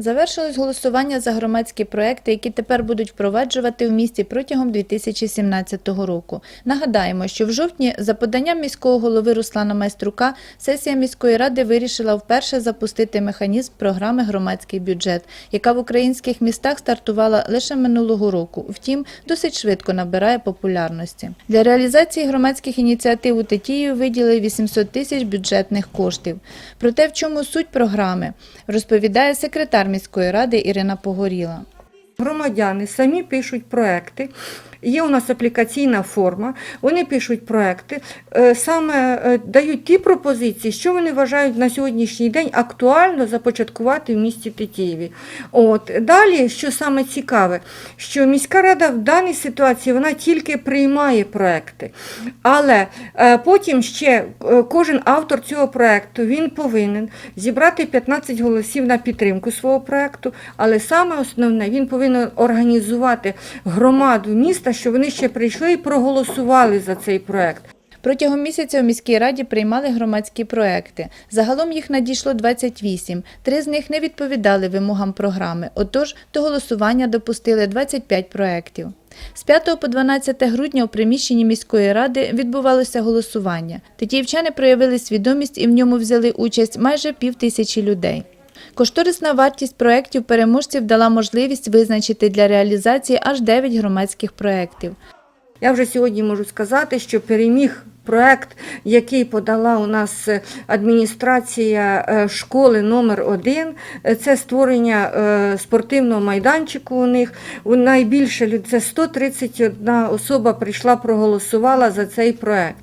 Завершилось голосування за громадські проекти, які тепер будуть впроваджувати в місті протягом 2017 року. Нагадаємо, що в жовтні за поданням міського голови Руслана Майструка сесія міської ради вирішила вперше запустити механізм програми Громадський бюджет, яка в українських містах стартувала лише минулого року. Втім, досить швидко набирає популярності. Для реалізації громадських ініціатив у Тетіїв виділили 800 тисяч бюджетних коштів. Про те, в чому суть програми, розповідає секретар міської ради Ірина Погоріла. Громадяни самі пишуть проекти. Є у нас аплікаційна форма, вони пишуть проекти, е, саме е, дають ті пропозиції, що вони вважають на сьогоднішній день актуально започаткувати в місті Тетіїві. От далі, що саме цікаве, що міська рада в даній ситуації вона тільки приймає проекти, але е, потім ще кожен автор цього проекту він повинен зібрати 15 голосів на підтримку свого проекту, але саме основне він повинен організувати громаду міста, що вони ще прийшли і проголосували за цей проект. Протягом місяця у міській раді приймали громадські проекти. Загалом їх надійшло 28. Три з них не відповідали вимогам програми. Отож, до голосування допустили 25 проєктів. З 5 по 12 грудня у приміщенні міської ради відбувалося голосування. Тетіївчани проявили свідомість і в ньому взяли участь майже пів тисячі людей. Кошторисна вартість проєктів переможців дала можливість визначити для реалізації аж 9 громадських проєктів. Я вже сьогодні можу сказати, що переміг проект, який подала у нас адміністрація е, школи номер 1 це створення е, спортивного майданчику у них. Найбільше це 131 особа прийшла, проголосувала за цей проект.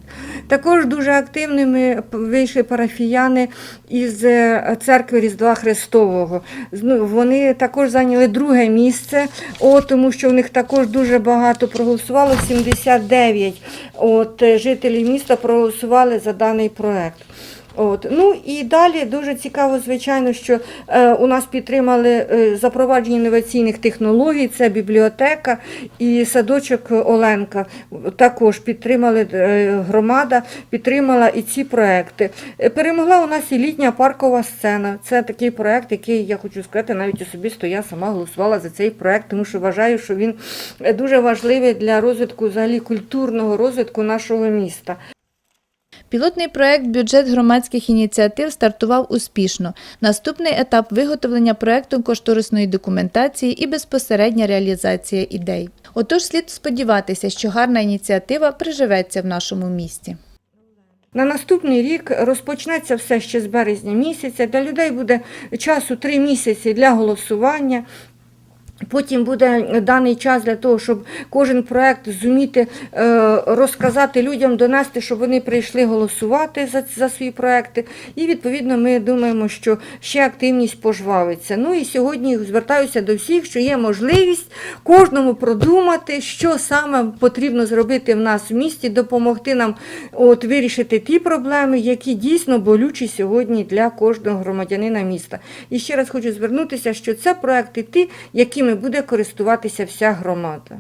Також дуже активними вийшли парафіяни із е, церкви Різдва Христового. Ну, Вони також зайняли друге місце, о, тому що в них також дуже багато проголосувало. 79 от, е, жителів міста проголосували за даний проект. От. Ну і далі дуже цікаво, звичайно, що е, у нас підтримали е, запровадження інноваційних технологій, це бібліотека і садочок Оленка. Також підтримали е, громада, підтримала і ці проекти. Е, Перемогла у нас і літня паркова сцена. Це такий проект, який я хочу сказати, навіть особисто я сама голосувала за цей проект, тому що вважаю, що він е, дуже важливий для розвитку взагалі культурного розвитку нашого міста. Пілотний проект Бюджет громадських ініціатив стартував успішно. Наступний етап виготовлення проекту кошторисної документації і безпосередня реалізація ідей. Отож, слід сподіватися, що гарна ініціатива приживеться в нашому місті. На наступний рік розпочнеться все ще з березня місяця. Для людей буде часу три місяці для голосування. Потім буде даний час для того, щоб кожен проект зуміти е, розказати людям, донести, щоб вони прийшли голосувати за, за свої проекти. І відповідно ми думаємо, що ще активність пожвавиться. Ну і сьогодні звертаюся до всіх, що є можливість кожному продумати, що саме потрібно зробити в нас в місті, допомогти нам от, вирішити ті проблеми, які дійсно болючі сьогодні для кожного громадянина міста. І ще раз хочу звернутися, що це проекти ті, якими буде користуватися вся громада.